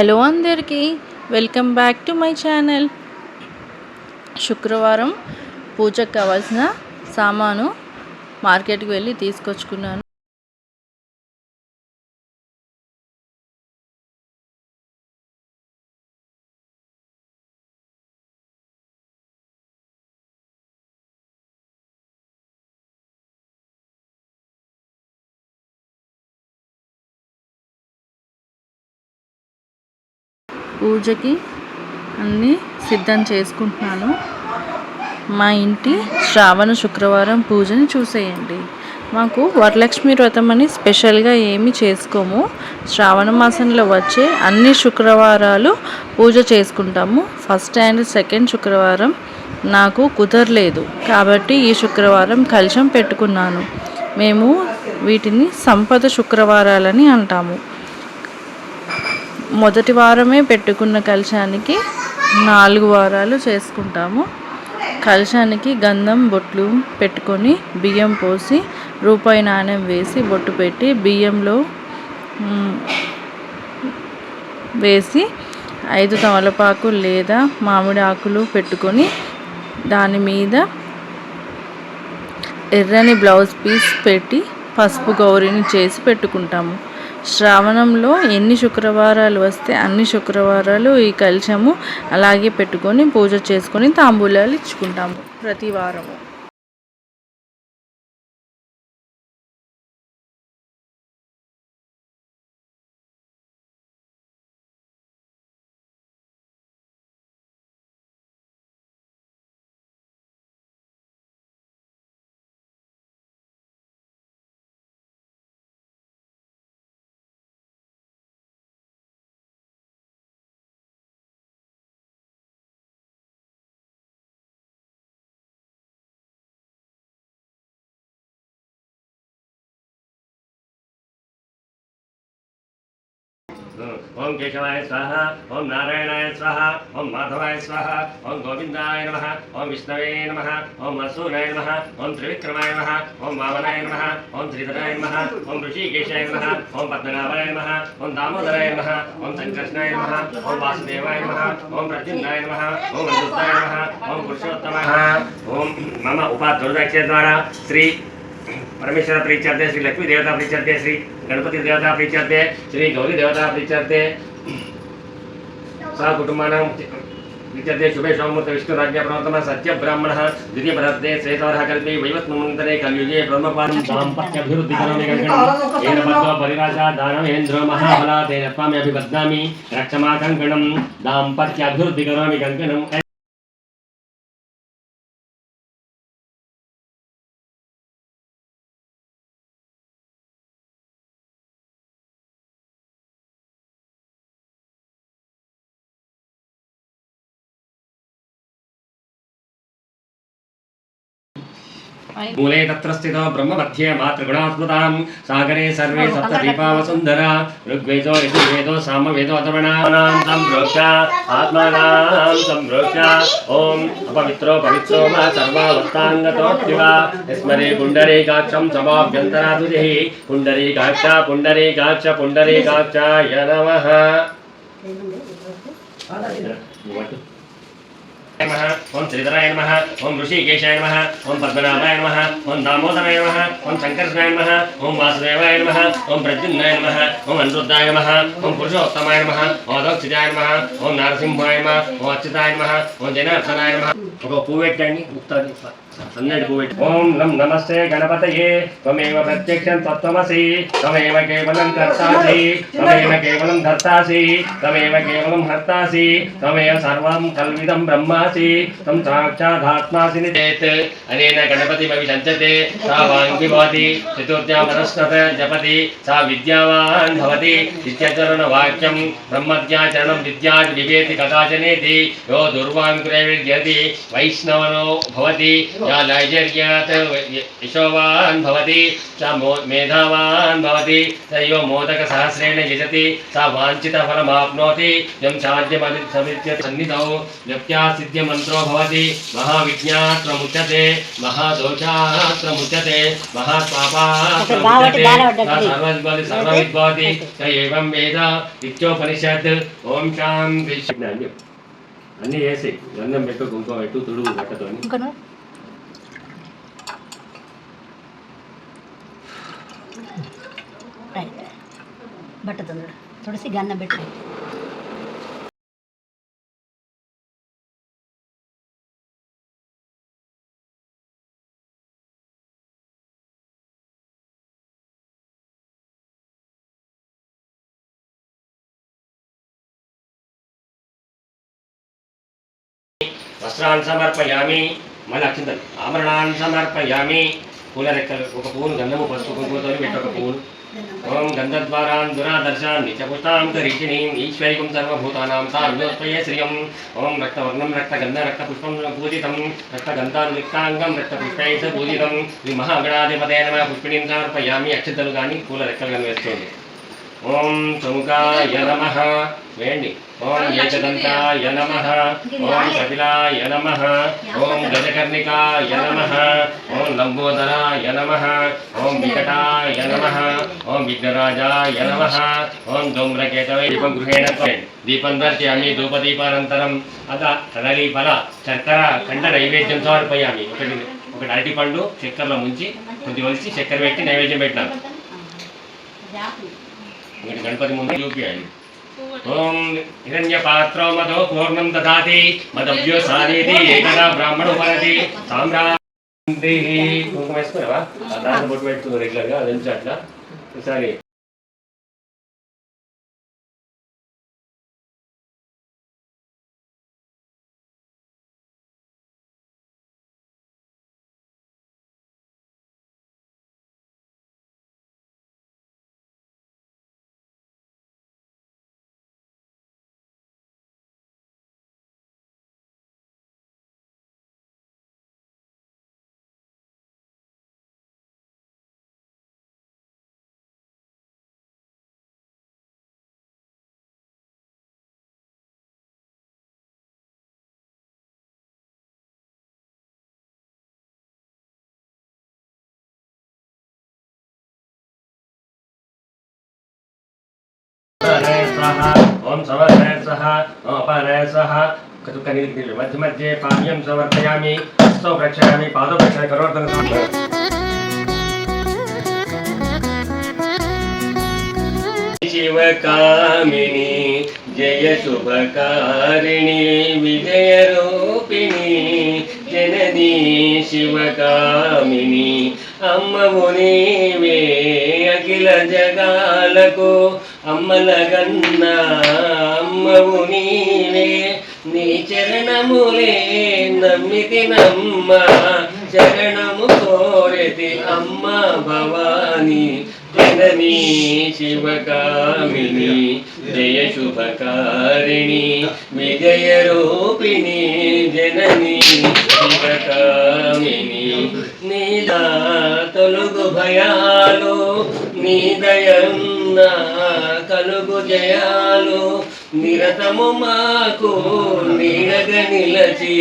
Hello అందరికీ welcome back to my channel. శుక్రవారం పూజకు కావాల్సిన సామాను మార్కెట్కి వెళ్ళి తీసుకొచ్చుకున్నాను. పూజకి అన్నీ సిద్ధం చేసుకుంటున్నాను. మా ఇంటి శ్రావణ శుక్రవారం పూజని చూసేయండి. మాకు వరలక్ష్మి వ్రతం అని స్పెషల్గా ఏమి చేసుకోము. శ్రావణ మాసంలో వచ్చే అన్ని శుక్రవారాలు పూజ చేసుకుంటాము. ఫస్ట్ అండ్ సెకండ్ శుక్రవారం నాకు కుదరలేదు. కాబట్టి ఈ శుక్రవారం కలశం పెట్టుకున్నాను. మేము వీటిని సంపద శుక్రవారాలని అంటాము. మొదటి వారమే పెట్టుకున్న కలశానికి నాలుగు వారాలు చేసుకుంటాము. కలశానికి గంధం బొట్లు పెట్టుకొని బియ్యం పోసి రూపాయి నాణ్యం వేసి బొట్టు పెట్టి బియ్యంలో వేసి ఐదు తమలపాకు లేదా మామిడి ఆకులు పెట్టుకొని దాని మీద ఎర్రని బ్లౌజ్ పీస్ పెట్టి పసుపు గౌరిని చేసి పెట్టుకుంటాము. శ్రావణంలో ఎన్ని శుక్రవారాలు వస్తే అన్ని శుక్రవారాలు ఈ కలశము అలాగే పెట్టుకొని పూజ చేసుకొని తాంబూలాలు ఇచ్చుకుంటాము ప్రతి వారము. ఓం కేశవాయ స్వాహ ఓం నారాయణాయ స్వాహ ఓం మాధవాయ స్వాహ ఓం గోవిందాయ నమ ఓం విష్ణవే నమ ఓం వసూనాయ నమ ఓం త్రివిక్రమాయ నమ ఓం వామనాయ నమ ఓం శ్రీధరాయ నమ ఓం ఋషికేశాయ నమ ఓం పద్మనాభాయ నమ ఓం దామోదరాయ నమ ఓం సంకృష్ణాయ నమ ఓం వాసుదేవాయ నమ ఓం ప్రద్యుమ్నాయ నమ ఓం అనిరుద్ధాయ నమ ఓం పురుషోత్తమాయ ఓం మమ ఉపాధ్వర్దాక్ష ద్వారా శ్రీ ಪರಮೇಶ್ವರ ಪ್ರೀತ್ಯರ್ಥ श्री ಲಕ್ಷ್ಮೀ देवता ಪ್ರೀತ್ಯರ್ಥ ಶ್ರೀ ಗಣಪತಿ ದೇವತಾ ಪ್ರೀತ್ಯರ್ಥ ಶ್ರೀ ಗೌರಿ ದೇವತಾ ಪ್ರೀತ್ಯರ್ಥ ಸಹ ಕುಟುಂಬಾನಾಂ विद्यते शुभेशोमूर्त विष्णुराज्ञा प्रवर्तन सत्य ब्राह्मण द्वितीय पदार्थे श्वेतवर कल्पे वैवत्मंतरे कलयुगे ब्रह्मपानं दाम्पत्यभिवृद्धिकरोमि गणगणं येन बद्धो परिराजा दानवेन्द्रो महाबला तेन त्वामि अभिबध्नामि रक्षमाकङ्कणं दाम्पत्यभिवृद्धिकरोमि गणगणं మూలే తత్ర స్థితో బ్రహ్మ మధ్యే మాతృగుణాత్మతాం సాగరే సర్వే సప్త దీపావ సుందర ఋగ్వేదో యజుర్వేదో సామ వేదో అథర్వణానాం సంప్రోక్ష ఆత్మానాం సంప్రోక్ష ఓం అపవిత్రో పవిత్రో మా సర్వావస్థాంగతోక్తివ యస్మరే పుండరీకాక్షం సమాభ్యంతరాదుజి పుండరీకాక్ష పుండరీకాక్ష పుండరీకాక్షాయ నమః Thank. నమ ఓం శ్రీధరాయ నమ ఓం ఋషికేశాయ నమ ఓం పద్మనాభాయ నమ ఓం దామోదరాయ నమ ఓం శంకర్షణాయ నమ ఓం వాసుదేవాయ నమ ఓం ప్రద్యుమ్నాయ నమ ఓం అనిరుద్ధాయ నమ ఓం పురుషోత్తమాయ నమ ఓదోక్షితాయ నమ ఓం నరసింహాయ నమ ఓం అచ్యుతాయ నమ ఓం జనార్దనాయ నమ ఒక పువ్వు పెట్టండి ముక్తాది ఓం నం నమస్తే గణపతయే. త్వమేవ ప్రత్యక్షం తత్వమసి. త్వమేవ కేవలం కర్తాసి. త్వమేవ కేవలం ధర్తాసి. త్వమేవ కేవలం హర్తాసి. త్వమేవ సర్వం కల్విదం బ్రహ్మాసి. త్వం సాక్షాదాత్మాసి నిదేత్ అనేన గణపతిమవి సంచతే సా వాంగి భవతి చతుర్థ్యాం మనస్నత జపతి. సా విద్యావాన్ భవతి. నిత్యచరణ వాక్యం బ్రహ్మజ్ఞాచరణం విద్యా వివేతి కదాచనేతి యో దుర్వాంకురే వైష్ణవనో భవతి. या लैजर्यात् यशोवान् भवति स मो मेधावान् भवति स यो मोदकसहस्रेण यजति स वाञ्छितफलमाप्नोति यं साध्यमधिसमित्य सन्निधौ व्यक्त्या सिद्ध्यमन्त्रो भवति महाविज्ञात्रमुच्यते महादोषात्रमुच्यते महापापात्रमुच्यते स सर्वद्भवति सर्वविद्भवति स एवं वेद ఇత్యోపనిషత్ ఓం శాంతి అన్ని అన్నీ వేసి గంధం పెట్టు కుంకుమ పెట్టు తుడుగు బట్టతోని ಆಯ್ತು ಬಟ್ಟೆ ತಂದು ತುಳಸಿ ಗನ್ನ ಬಿಟ್ಟು वस्त्रान् समर्पयामि मल आभरणान् समर्पयामि పూల రెక్కలు ఒక పువ్వును గంధము పసుపు కుంకుమతో పెట్టి ఒక పువ్వును ఓం గంధద్వారాన్ దురాదర్శాన్ నిత్యపుష్టాం కరిషిణీం ఈశ్వరికం సర్వభూతానాం తాన్యోత్పయే శ్రియం. ఓం రక్తవర్ణం రక్తగంధ రక్తపుష్పం పూజితం. రక్తగంధానులిప్తాంగం రక్తపుష్పై స పూజితం శ్రీ మహాగణాధిపతయ నమ పుష్పిణీం సమర్పయామి అక్షతలు కానీ పూల రెక్కలు కానీ వేస్తుంది ఓం చముకాయ నమ. వేయండి ఓం ఏకదంతాయ నమ. ఓం కపిలాయ నమ. ఓం గజకర్ణికాయ నమ. ఓం లంబోదరాయ నమ. ఓం వికటాయ నమ. ఓం విఘ్నరాజాయ నమ. ఓం ధూమ్రకేతవై. దీపం గృహేణ. దీపం దర్శయామి. ధూపదీపానంతరం. అద కదలి ఫల శర్కర కండ నైవేద్యం సమర్పయామి. ఒకటి ఒకటి అరటిపండు చక్కెరలో ముంచి కొద్ది వలిసి చక్కెర పెట్టి నైవేద్యం పెట్టినాను ఇంకటి గణపతి ముందు చూపించాలి ఓం హిరణ్య పాత్రో మదో పూర్ణం దాతి మదవ్యో సారీతి ఏకదా బ్రాహ్మణు వరది సామ్రా కుంకుమ వేసుకున్నావా దాన్ని బొట్టు పెట్టుకున్నావు రెగ్యులర్ అది అట్లా. ఒకసారి ఓం సమర్పయ సహ ఓం అపారయ సహ కని మధ్య మధ్య పాద్యం సమర్పయామి హస్తో ప్రక్షయామి పాదో ప్రక్షయ కరోర్ధన శివకామిని జయ శుభకారిణి విజయ రూపిణి జననీ శివకామిని అమ్మవు నీవే అఖిల జగాలకు అమ్మలగన్న అమ్మవు నీవే నీ చరణములే నమ్మితి నమ్మ చరణము కోరితి అమ్మ భవాని. జననీ శివకామిని జయ శుభకారిణి విజయ రూపిణి జననీ. శివకామిని నీదా తొలుగు భయాలు నీ దయన్న కలుగు జయాలు. నిరతము మాకు నీడగ నిలచి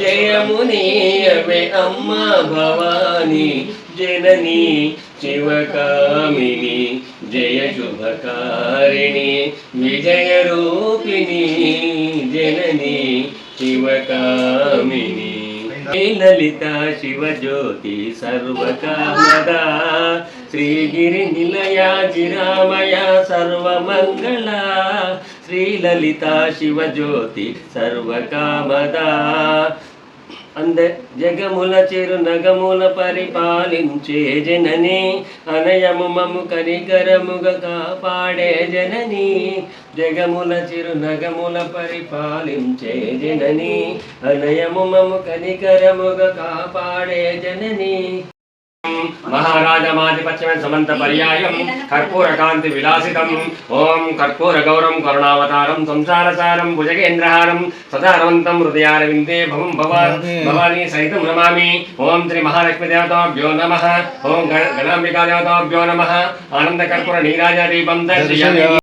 జయము నీయవే అమ్మ భవాని. జనని శివకామిని జయ శుభకారిణి విజయ రూపిణి జనని శివకామిని. ಲಲಿತ ಶಿವಜ್ಯೋತಿ ಸರ್ವಕಾಮದ. ಶ್ರೀಗಿರಿ ನಿಲಯ ಜಿರಾಮಯ ಸರ್ವಮಂಗಳ. ಶಿವ ಜ್ಯೋತಿ ಸರ್ವಕಾಮದ. అంద జగముల చిరు నగముల పరిపాలించే జనని అనయము మము కనికరముగ కాపాడే జనని. జగముల చిరు నగముల పరిపాలించే జనని అనయము మము కనికరముగ కాపాడే జనని. మహారాజమాధిపత్యమే సమంత పర్యాయం. కర్పూర కాంతి విలాసితం ఓం కర్పూర గౌరం కరుణావతారం సంసారసారం భుజగేంద్రహారం సదారవంతం హృదయారవిందే భవం భవ భవానీ. సహితం నమామి. ఓం శ్రీ మహాలక్ష్మి దేవతాభ్యో నమ. ఓం గణ- గణాంబికా దేవతాభ్యో నమ. ఆనంద కర్పూర నీరాజ దీపం దర్శయామి